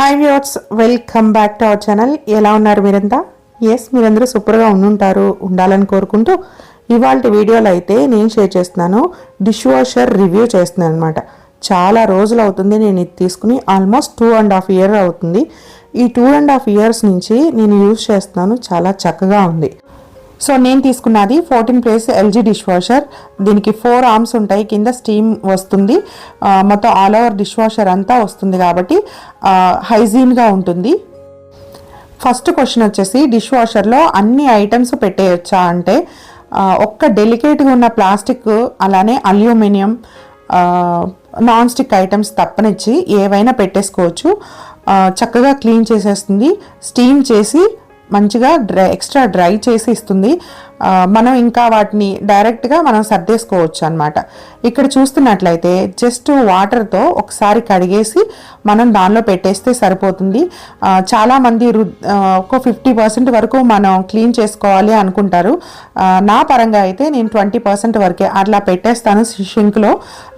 Hi viewers welcome back to our channel ఎలా ఉన్నారు మీరంతా? ఎస్ మీరందరూ సూపర్గా ఉండుంటారు ఉండాలని కోరుకుంటూ ఇవాళ వీడియోలు అయితే నేను షేర్ చేస్తున్నాను డిష్ వాషర్ రివ్యూ చేస్తున్నాను అనమాట చాలా రోజులు అవుతుంది నేను ఇది తీసుకుని almost two and half year అవుతుంది. ఈ టూ అండ్ హాఫ్ ఇయర్స్ నుంచి నేను యూజ్ చేస్తున్నాను చాలా చక్కగా ఉంది. సో నేను తీసుకున్నది fourteen place LG dish washer దీనికి ఫోర్ ఆర్మ్స్ ఉంటాయి కింద స్టీమ్ వస్తుంది. మొత్తం ఆల్ ఓవర్ డిష్ వాషర్ అంతా వస్తుంది కాబట్టి హైజీన్గా ఉంటుంది. ఫస్ట్ క్వశ్చన్ వచ్చేసి డిష్ వాషర్లో అన్ని ఐటమ్స్ పెట్టేయచ్చా అంటే ఒక్క డెలికేట్గా ఉన్న ప్లాస్టిక్ అలానే అల్యూమినియం నాన్ స్టిక్ ఐటమ్స్ తప్పనిచ్చి ఏవైనా పెట్టేసుకోవచ్చు. చక్కగా క్లీన్ చేసేస్తుంది స్టీమ్ చేసి మంచిగా డ్రై ఎక్స్ట్రా డ్రై చేసి ఇస్తుంది. మనం ఇంకా వాటిని డైరెక్ట్గా మనం సర్దేసుకోవచ్చు అనమాట ఇక్కడ చూస్తున్నట్లయితే జస్ట్ వాటర్తో ఒకసారి కడిగేసి మనం దానిలో పెట్టేస్తే సరిపోతుంది. చాలామంది రు ఒక ఫిఫ్టీ పర్సెంట్ వరకు మనం క్లీన్ చేసుకోవాలి అనుకుంటారు. నా పరంగా అయితే నేను ట్వంటీ పర్సెంట్ వరకే అట్లా పెట్టేస్తాను షింక్లో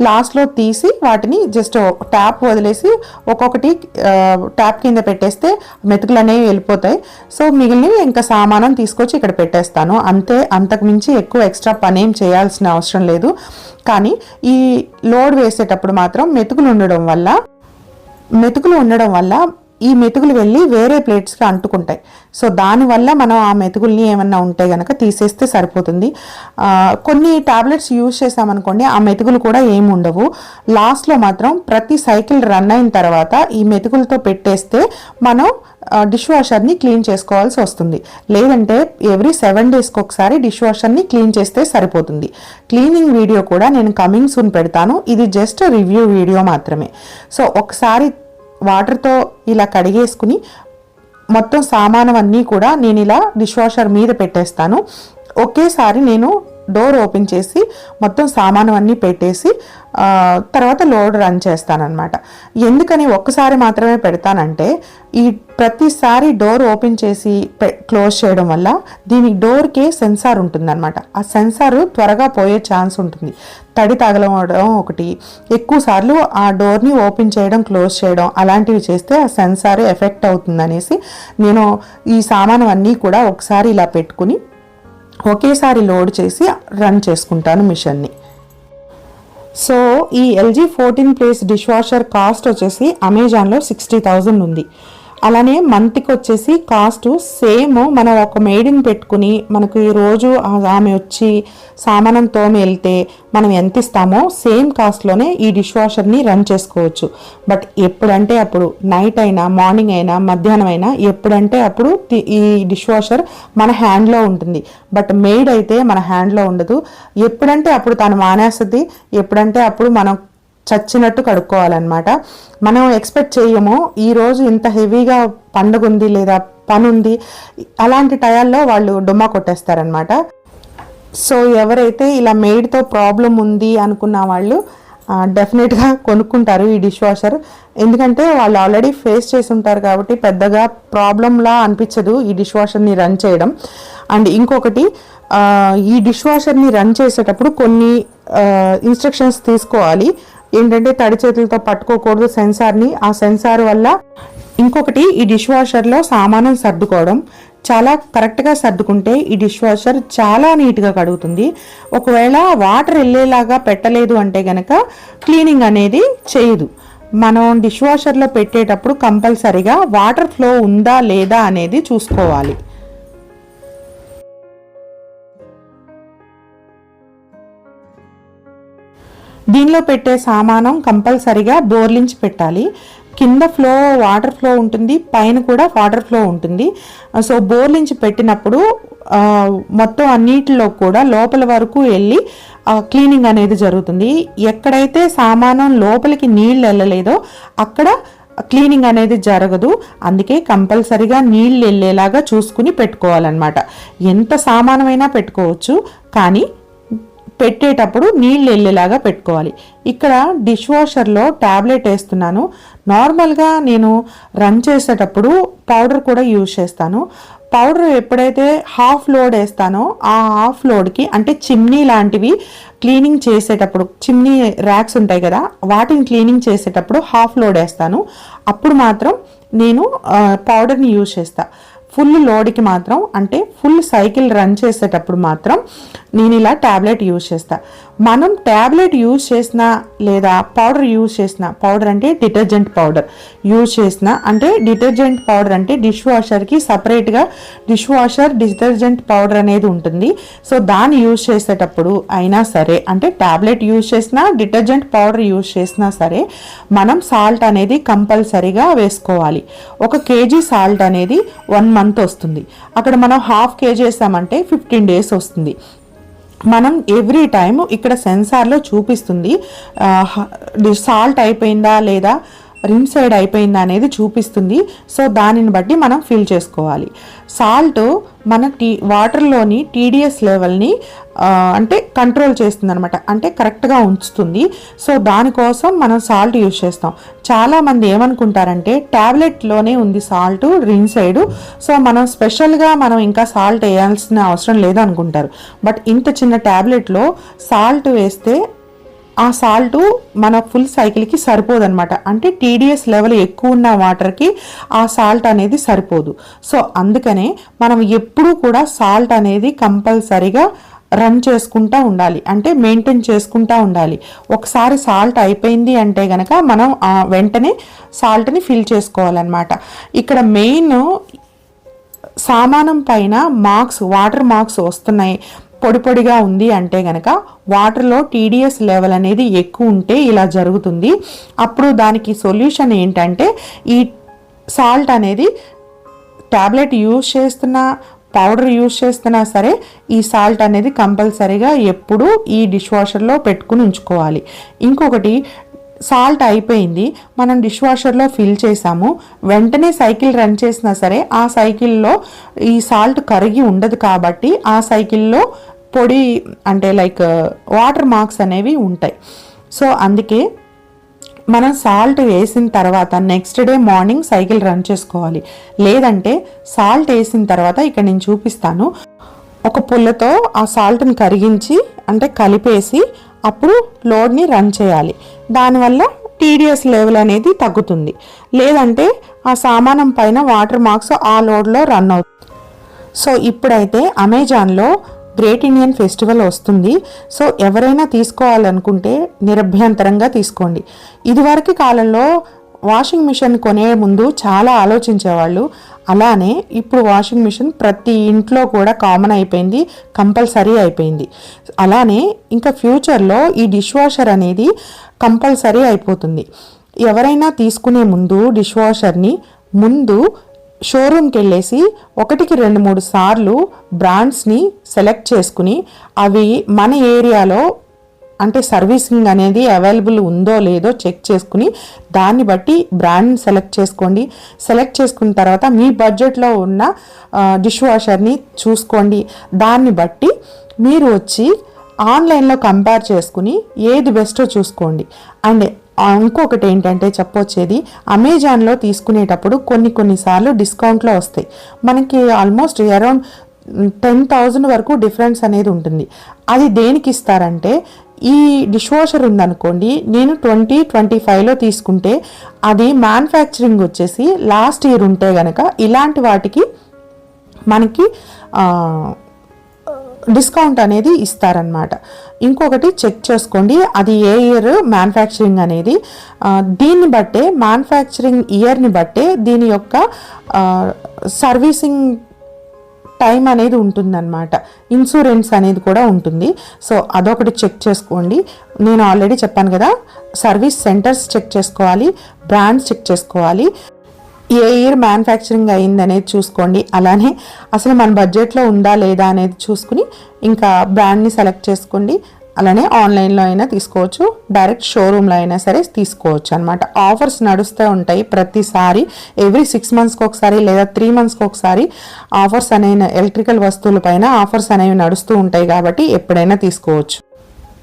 లాస్ట్లో తీసి వాటిని జస్ట్ ట్యాప్ వదిలేసి ఒక్కొక్కటి ట్యాప్ కింద పెట్టేస్తే మెతుకులు అనేవి వెళ్ళిపోతాయి. సో మిగిలినవి ఇంకా సామానం తీసుకొచ్చి ఇక్కడ పెట్టేస్తాను. అంతే అంతకు అంతకుమించి ఎక్కువ ఎక్స్ట్రా పని ఏం చేయాల్సిన అవసరం లేదు. కానీ ఈ లోడ్ వేసేటప్పుడు మాత్రం మెతుకులు ఉండడం వల్ల మెతుకులు ఉండడం వల్ల ఈ మెతుకులు వెళ్ళి వేరే ప్లేట్స్కి అంటుకుంటాయి. సో దానివల్ల మనం ఆ మెతుకుల్ని ఏమన్నా ఉంటే కనుక తీసేస్తే సరిపోతుంది. కొన్ని టాబ్లెట్స్ యూజ్ చేసామనుకోండి ఆ మెతుకులు కూడా ఏమి ఉండవు. లాస్ట్లో మాత్రం ప్రతి సైకిల్ రన్ అయిన తర్వాత ఈ మెతుకులతో పెట్టేస్తే మనం డిష్ వాషర్ని క్లీన్ చేసుకోవాల్సి వస్తుంది. లేదంటే ఎవ్రీ సెవెన్ డేస్కి ఒకసారి డిష్ వాషర్ని క్లీన్ చేస్తే సరిపోతుంది. క్లీనింగ్ వీడియో కూడా నేను కమింగ్ సూన్ పెడతాను. ఇది జస్ట్ రివ్యూ వీడియో మాత్రమే. సో ఒకసారి వాటర్తో ఇలా కడిగేసుకుని మొత్తం సామానం అన్నీ కూడా నేను ఇలా డిష్ వాషర్ మీద పెట్టేస్తాను. ఒకేసారి నేను డోర్ ఓపెన్ చేసి మొత్తం సామాను అన్నీ పెట్టేసి తర్వాత లోడ్ రన్ చేస్తానన్నమాట. ఎందుకని ఒక్కసారి మాత్రమే పెడతానంటే ఈ ప్రతిసారి డోర్ ఓపెన్ చేసి క్లోజ్ చేయడం వల్ల దీని డోర్కే సెన్సార్ ఉంటుందన్నమాట. ఆ సెన్సార్ త్వరగా పోయే ఛాన్స్ ఉంటుంది. తడి తగలవడం ఒకటి ఎక్కువ సార్లు ఆ డోర్ని ఓపెన్ చేయడం క్లోజ్ చేయడం అలాంటివి చేస్తే ఆ సెన్సార్ ఎఫెక్ట్ అవుతుందనేసి నేను ఈ సామాను అన్నీ కూడా ఒకసారి ఇలా పెట్టుకుని ఒకేసారి లోడ్ చేసి రన్ చేసుకుంటాను మిషన్ని. సో ఈ LG fourteen place dish washer cost వచ్చేసి అమెజాన్లో సిక్స్టీ థౌజండ్ ఉంది. అలానే మంత్కి వచ్చేసి కాస్ట్ సేమ్ మనం ఒక మేడిని పెట్టుకుని మనకు ఈ రోజు ఆమె వచ్చి సామానం తోమి వెళ్తే మనం ఎంత ఇస్తామో సేమ్ కాస్ట్లోనే ఈ డిష్ వాషర్ని రన్ చేసుకోవచ్చు. బట్ ఎప్పుడంటే అప్పుడు నైట్ అయినా మార్నింగ్ అయినా మధ్యాహ్నం అయినా ఎప్పుడంటే అప్పుడు ఈ డిష్ వాషర్ మన హ్యాండ్లో ఉంటుంది. బట్ మెయిడ్ అయితే మన హ్యాండ్లో ఉండదు. ఎప్పుడంటే అప్పుడు తను మానేస్తుంది ఎప్పుడంటే అప్పుడు మనం చచ్చినట్టు కడుక్కోవాలన్నమాట. మనం ఎక్స్పెక్ట్ చేయము ఈ రోజు ఇంత హెవీగా పండుగ ఉంది లేదా పని ఉంది అలాంటి టయాల్లో వాళ్ళు డుమ్మా కొట్టేస్తారనమాట సో ఎవరైతే ఇలా మెయిడ్తో ప్రాబ్లం ఉంది అనుకున్న వాళ్ళు డెఫినెట్గా కొనుక్కుంటారు ఈ డిష్ వాషర్ ఎందుకంటే వాళ్ళు ఆల్రెడీ ఫేస్ చేసి ఉంటారు కాబట్టి పెద్దగా ప్రాబ్లంలా అనిపించదు ఈ డిష్ వాషర్ని రన్ చేయడం. అండ్ ఇంకొకటి ఈ డిష్ వాషర్ని రన్ చేసేటప్పుడు కొన్ని ఇన్స్ట్రక్షన్స్ తీసుకోవాలి. ఏంటంటే తడి చేతులతో పట్టుకోకూడదు సెన్సార్ని. ఆ సెన్సార్ వల్ల ఇంకొకటి ఈ డిష్ వాషర్లో సామానం సర్దుకోవడం. చాలా కరెక్ట్గా సర్దుకుంటే ఈ డిష్ వాషర్ చాలా నీట్గా కడుగుతుంది. ఒకవేళ వాటర్ వెళ్ళేలాగా పెట్టలేదు అంటే గనక క్లీనింగ్ అనేది చేయదు. మనం డిష్ వాషర్లో పెట్టేటప్పుడు కంపల్సరిగా వాటర్ ఫ్లో ఉందా లేదా అనేది చూసుకోవాలి. దీనిలో పెట్టే సామానం కంపల్సరిగా బోర్లించి పెట్టాలి. కింద ఫ్లో వాటర్ ఫ్లో ఉంటుంది పైన కూడా వాటర్ ఫ్లో ఉంటుంది. సో బోర్లించి పెట్టినప్పుడు ఆ, మొత్తం అన్నిటిలో కూడా లోపల వరకు వెళ్ళి క్లీనింగ్ అనేది జరుగుతుంది. ఎక్కడైతే సామానం లోపలికి నీళ్ళు వెళ్ళలేదో అక్కడ క్లీనింగ్ అనేది జరగదు. అందుకే కంపల్సరిగా నీళ్ళు వెళ్ళేలాగా చూసుకుని పెట్టుకోవాలన్నమాట. ఎంత సామానమైనా పెట్టుకోవచ్చు కానీ పెట్టేటప్పుడు నీళ్ళు వెళ్ళేలాగా పెట్టుకోవాలి. ఇక్కడ డిష్ వాషర్లో ట్యాబ్లెట్ వేస్తున్నాను. నార్మల్గా నేను రన్ చేసేటప్పుడు పౌడర్ కూడా యూజ్ చేస్తాను. పౌడర్ ఎప్పుడైతే హాఫ్ లోడ్ వేస్తానో ఆ హాఫ్ లోడ్కి అంటే చిమ్నీ లాంటివి క్లీనింగ్ చేసేటప్పుడు చిమ్నీ ర్యాక్స్ ఉంటాయి కదా వాటిని క్లీనింగ్ చేసేటప్పుడు హాఫ్ లోడ్ వేస్తాను. అప్పుడు మాత్రం నేను పౌడర్ని యూజ్ చేస్తాను ఫుల్ లోడ్కి మాత్రం అంటే ఫుల్ సైకిల్ రన్ చేసేటప్పుడు మాత్రం నేను ఇలా ట్యాబ్లెట్ యూజ్ చేస్తాను మనం ట్యాబ్లెట్ యూజ్ చేసిన లేదా పౌడర్ యూజ్ చేసిన పౌడర్ అంటే డిటర్జెంట్ పౌడర్ యూజ్ చేసిన అంటే డిటర్జెంట్ పౌడర్ అంటే డిష్ వాషర్కి సపరేట్గా డిష్ వాషర్ డిటర్జెంట్ పౌడర్ అనేది ఉంటుంది. సో దాన్ని యూజ్ చేసేటప్పుడు అయినా సరే అంటే ట్యాబ్లెట్ యూజ్ చేసినా డిటర్జెంట్ పౌడర్ యూజ్ చేసినా సరే మనం సాల్ట్ అనేది కంపల్సరీగా వేసుకోవాలి. ఒక కేజీ సాల్ట్ అనేది వన్ మంత్ వస్తుంది. అక్కడ మనం హాఫ్ కేజీ వేసామంటే ఫిఫ్టీన్ డేస్ వస్తుంది. మనం ఎవ్రీ టైం ఇక్కడ సెన్సార్లో చూపిస్తుంది సాల్ట్ అయిపోయిందా లేదా రిమ్ సైడ్ అయిపోయిందా అనేది చూపిస్తుంది. సో దానిని బట్టి మనం ఫిల్ చేసుకోవాలి. సాల్ట్ మన టీ వాటర్లోని టీడీఎస్ లెవెల్ని అంటే కంట్రోల్ చేస్తుంది అనమాట అంటే కరెక్ట్గా ఉంచుతుంది. సో దానికోసం మనం సాల్ట్ యూజ్ చేస్తాం. చాలామంది ఏమనుకుంటారంటే ట్యాబ్లెట్లోనే ఉంది సాల్ట్ రిన్ సైడ్. సో మనం స్పెషల్గా మనం ఇంకా సాల్ట్ వేయాల్సిన అవసరం లేదు అనుకుంటారు బట్ ఇంత చిన్న ట్యాబ్లెట్లో సాల్ట్ వేస్తే ఆ సాల్ట్ మన ఫుల్ సైకిల్కి సరిపోదు అనమాట అంటే టీడీఎస్ లెవెల్ ఎక్కువ ఉన్న వాటర్కి ఆ సాల్ట్ అనేది సరిపోదు. సో అందుకనే మనం ఎప్పుడూ కూడా సాల్ట్ అనేది కంపల్సరిగా రన్ చేసుకుంటూ ఉండాలి. అంటే మెయింటైన్ చేసుకుంటూ ఉండాలి. ఒకసారి సాల్ట్ అయిపోయింది అంటే కనుక మనం వెంటనే సాల్ట్ని ఫిల్ చేసుకోవాలన్నమాట. ఇక్కడ మెయిన్ సామానం పైన మార్క్స్ వాటర్ మార్క్స్ వస్తున్నాయి. పొడి పొడిగా ఉంది అంటే గనక వాటర్లో టీడీఎస్ లెవెల్ అనేది ఎక్కువ ఉంటే ఇలా జరుగుతుంది. అప్పుడు దానికి సొల్యూషన్ ఏంటంటే ఈ సాల్ట్ అనేది ట్యాబ్లెట్ యూజ్ చేస్తున్న పౌడర్ యూజ్ చేస్తున్నా సరే ఈ సాల్ట్ అనేది కంపల్సరీగా ఎప్పుడు ఈ డిష్ వాషర్లో పెట్టుకుని ఉంచుకోవాలి. ఇంకొకటి సాల్ట్ అయిపోయింది మనం డిష్ వాషర్లో ఫిల్ చేసాము వెంటనే సైకిల్ రన్ చేసినా సరే ఆ సైకిల్లో ఈ సాల్ట్ కరిగి ఉండదు కాబట్టి ఆ సైకిల్లో పొడి అంటే లైక్ వాటర్ మార్క్స్ అనేవి ఉంటాయి. సో అందుకే మనం సాల్ట్ వేసిన తర్వాత next day morning cycle run చేసుకోవాలి. లేదంటే సాల్ట్ వేసిన తర్వాత ఇక్కడ నేను చూపిస్తాను. ఒక పుల్లతో ఆ సాల్ట్ని కరిగించి అంటే కలిపేసి అప్పుడు లోడ్ని రన్ చేయాలి. దానివల్ల టీడీఎస్ లెవెల్ అనేది తగ్గుతుంది. లేదంటే ఆ సామానం పైన వాటర్ మార్క్స్ ఆ లోడ్లో రన్ అవుతుంది. సో ఇప్పుడైతే అమెజాన్లో గ్రేట్ ఇండియన్ ఫెస్టివల్ వస్తుంది. సో ఎవరైనా తీసుకోవాలనుకుంటే నిరభ్యంతరంగా తీసుకోండి. ఇదివరకు కాలంలో వాషింగ్ మిషన్ కొనే ముందు చాలా ఆలోచించేవాళ్ళు. అలానే ఇప్పుడు వాషింగ్ మిషన్ ప్రతి ఇంట్లో కూడా కామన్ అయిపోయింది కంపల్సరీ అయిపోయింది. అలానే ఇంకా ఫ్యూచర్లో ఈ డిష్ వాషర్ అనేది కంపల్సరీ అయిపోతుంది. ఎవరైనా తీసుకునే ముందు డిష్ వాషర్ని ముందు షోరూమ్కి వెళ్ళేసి ఒకటికి రెండు మూడు సార్లు బ్రాండ్స్ని సెలెక్ట్ చేసుకుని అవి మన ఏరియాలో అంటే సర్వీసింగ్ అనేది అవైలబుల్ ఉందో లేదో చెక్ చేసుకుని దాన్ని బట్టి బ్రాండ్ సెలెక్ట్ చేసుకోండి. సెలెక్ట్ చేసుకున్న తర్వాత మీ బడ్జెట్లో ఉన్న డిష్ వాషర్ని చూసుకోండి. దాన్ని బట్టి మీరు వచ్చి ఆన్లైన్లో కంపేర్ చేసుకుని ఏది బెస్టో చూసుకోండి. అండ్ ఇంకొకటి ఏంటంటే చెప్పొచ్చేది అమెజాన్లో తీసుకునేటప్పుడు కొన్ని కొన్నిసార్లు డిస్కౌంట్లో వస్తాయి. మనకి ఆల్మోస్ట్ అరౌండ్ టెన్ థౌజండ్ వరకు డిఫరెన్స్ అనేది ఉంటుంది. అది దేనికి ఇస్తారంటే ఈ డిష్ వాషర్ ఉందనుకోండి నేను ట్వంటీ ట్వంటీ ఫైవ్లో తీసుకుంటే అది మ్యానుఫ్యాక్చరింగ్ వచ్చేసి లాస్ట్ ఇయర్ ఉంటే గనక ఇలాంటి వాటికి మనకి డిస్కౌంట్ అనేది ఇస్తారనమాట ఇంకొకటి చెక్ చేసుకోండి. అది ఏ ఇయర్ మ్యానుఫ్యాక్చరింగ్ అనేది? దీన్ని బట్టే మ్యానుఫ్యాక్చరింగ్ ఇయర్ని బట్టే దీని యొక్క సర్వీసింగ్ టైం అనేది ఉంటుందన్నమాట. ఇన్సూరెన్స్ అనేది కూడా ఉంటుంది. సో అదొకటి చెక్ చేసుకోండి. నేను ఆల్రెడీ చెప్పాను కదా సర్వీస్ సెంటర్స్ చెక్ చేసుకోవాలి బ్రాండ్స్ చెక్ చేసుకోవాలి. ఏ ఇయర్ మ్యానుఫ్యాక్చరింగ్ అయింది అనేది చూసుకోండి. అలానే అసలు మన బడ్జెట్లో ఉందా లేదా అనేది చూసుకుని ఇంకా బ్రాండ్ని సెలెక్ట్ చేసుకోండి. అలానే ఆన్లైన్లో అయినా తీసుకోవచ్చు. డైరెక్ట్ షోరూంలో అయినా సరే తీసుకోవచ్చు అనమాట ఆఫర్స్ నడుస్తూ ఉంటాయి ప్రతిసారి. ఎవ్రీ సిక్స్ మంత్స్కి ఒకసారి లేదా త్రీ మంత్స్కి ఒకసారి ఆఫర్స్ అనేవి ఎలక్ట్రికల్ వస్తువులపైన ఆఫర్స్ అనేవి నడుస్తూ ఉంటాయి కాబట్టి ఎప్పుడైనా తీసుకోవచ్చు.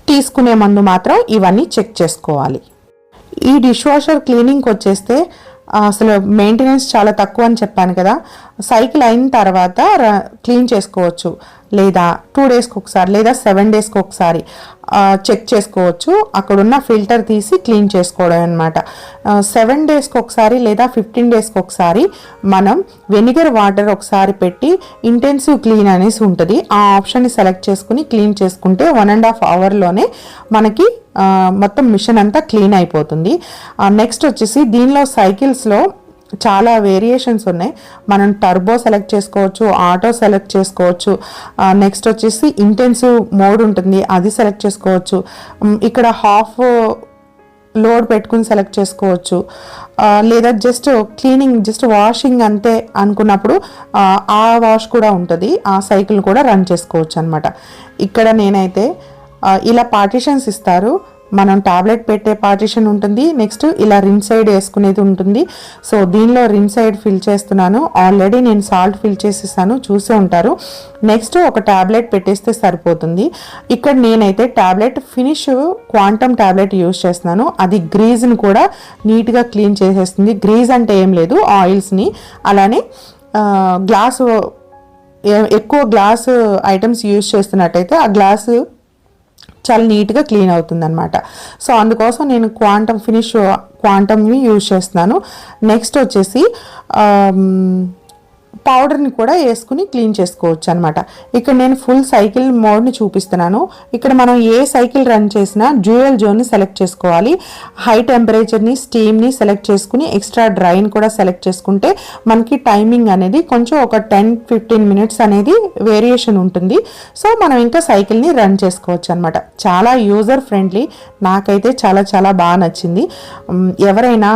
తీసుకునే ముందు మాత్రం ఇవన్నీ చెక్ చేసుకోవాలి. ఈ డిష్ వాషర్ క్లీనింగ్కి వచ్చేస్తే అసలు మెయింటెనెన్స్ చాలా తక్కువ అని చెప్పాను కదా. సైకిల్ అయిన తర్వాత క్లీన్ చేసుకోవచ్చు. లేదా టూ డేస్కి ఒకసారి లేదా సెవెన్ డేస్కి ఒకసారి చెక్ చేసుకోవచ్చు. అక్కడున్న ఫిల్టర్ తీసి క్లీన్ చేసుకోవడం అనమాట సెవెన్ డేస్కి ఒకసారి లేదా ఫిఫ్టీన్ డేస్కి ఒకసారి మనం వెనిగర్ వాటర్ ఒకసారి పెట్టి ఇంటెన్సివ్ క్లీన్ అనేసి ఉంటుంది. ఆ ఆప్షన్ని సెలెక్ట్ చేసుకుని క్లీన్ చేసుకుంటే వన్ అండ్ హాఫ్ అవర్లోనే మనకి మొత్తం మిషన్ అంతా క్లీన్ అయిపోతుంది. నెక్స్ట్ వచ్చేసి దీనిలో సైకిల్స్లో చాలా వేరియేషన్స్ ఉన్నాయి. మనం టర్బో సెలెక్ట్ చేసుకోవచ్చు ఆటో సెలెక్ట్ చేసుకోవచ్చు. నెక్స్ట్ వచ్చేసి ఇంటెన్సివ్ మోడ్ ఉంటుంది అది సెలెక్ట్ చేసుకోవచ్చు. ఇక్కడ హాఫ్ లోడ్ పెట్టుకుని సెలెక్ట్ చేసుకోవచ్చు. లేదా జస్ట్ క్లీనింగ్ జస్ట్ వాషింగ్ అంతే అనుకున్నప్పుడు ఆ, వాష్ కూడా ఉంటుంది ఆ సైకిల్ కూడా రన్ చేసుకోవచ్చు అనమాట ఇక్కడ నేనైతే ఇలా పార్టిషన్స్ ఇస్తారు. మనం టాబ్లెట్ పెట్టే పార్టిషన్ ఉంటుంది నెక్స్ట్ ఇలా రిన్ సైడ్ వేసుకునేది ఉంటుంది. సో దీనిలో రిన్ సైడ్ ఫిల్ చేస్తున్నాను. ఆల్రెడీ నేను సాల్ట్ ఫిల్ చేసేసాను చూసే ఉంటారు. నెక్స్ట్ ఒక టాబ్లెట్ పెట్టేస్తే సరిపోతుంది. ఇక్కడ నేనైతే tablet finish quantum tablet use చేస్తున్నాను. అది గ్రీజ్ని కూడా నీట్గా క్లీన్ చేసేస్తుంది. గ్రీజ్ అంటే ఏం లేదు ఆయిల్స్ని. అలానే గ్లాసు ఎక్కువ గ్లాస్ ఐటమ్స్ యూస్ చేస్తున్నట్టయితే ఆ గ్లాసు చాలా నీట్గా క్లీన్ అవుతుంది అనమాట సో అందుకోసం నేను క్వాంటమ్ ఫినిష్ క్వాంటమ్ని యూజ్ చేస్తున్నాను. నెక్స్ట్ వచ్చేసి పౌడర్ని కూడా వేసుకుని క్లీన్ చేసుకోవచ్చు అనమాట ఇక్కడ నేను ఫుల్ సైకిల్ మోడ్ని చూపిస్తున్నాను. ఇక్కడ మనం ఏ సైకిల్ రన్ చేసినా డ్యూయల్ జోన్ని సెలెక్ట్ చేసుకోవాలి. హై టెంపరేచర్ని స్టీమ్ని సెలెక్ట్ చేసుకుని ఎక్స్ట్రా డ్రైని కూడా సెలెక్ట్ చేసుకుంటే మనకి టైమింగ్ అనేది కొంచెం ఒక టెన్ ఫిఫ్టీన్ మినిట్స్ అనేది వేరియేషన్ ఉంటుంది. సో మనం ఇంకా సైకిల్ని రన్ చేసుకోవచ్చు అనమాట చాలా యూజర్ ఫ్రెండ్లీ. నాకైతే చాలా చాలా బాగా నచ్చింది. ఎవరైనా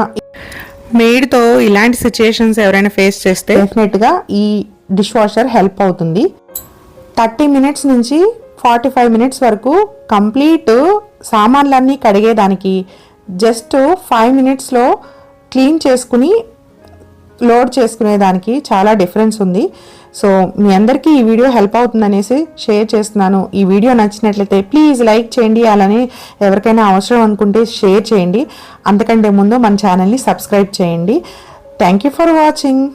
మెయిడ్తో ఇలాంటి సిచ్యుయేషన్స్ ఎవరైనా ఫేస్ చేస్తే? డెఫినెట్గా ఈ డిష్ వాషర్ హెల్ప్ అవుతుంది. థర్టీ మినిట్స్ నుంచి ఫార్టీ ఫైవ్ మినిట్స్ వరకు కంప్లీట్ సామాన్లన్నీ కడిగేదానికి జస్ట్ ఫైవ్ మినిట్స్లో క్లీన్ చేసుకుని లోడ్ చేసుకునేదానికి చాలా డిఫరెన్స్ ఉంది. సో మీ అందరికీ ఈ వీడియో హెల్ప్ అవుతుందనేసి షేర్ చేస్తున్నాను. ఈ వీడియో నచ్చినట్లయితే ప్లీజ్ లైక్ చేయండి. అలానే ఎవరికైనా అవసరం అనుకుంటే షేర్ చేయండి. అంతకంటే ముందు మన ఛానల్ని సబ్స్క్రైబ్ చేయండి. Thank you for watching.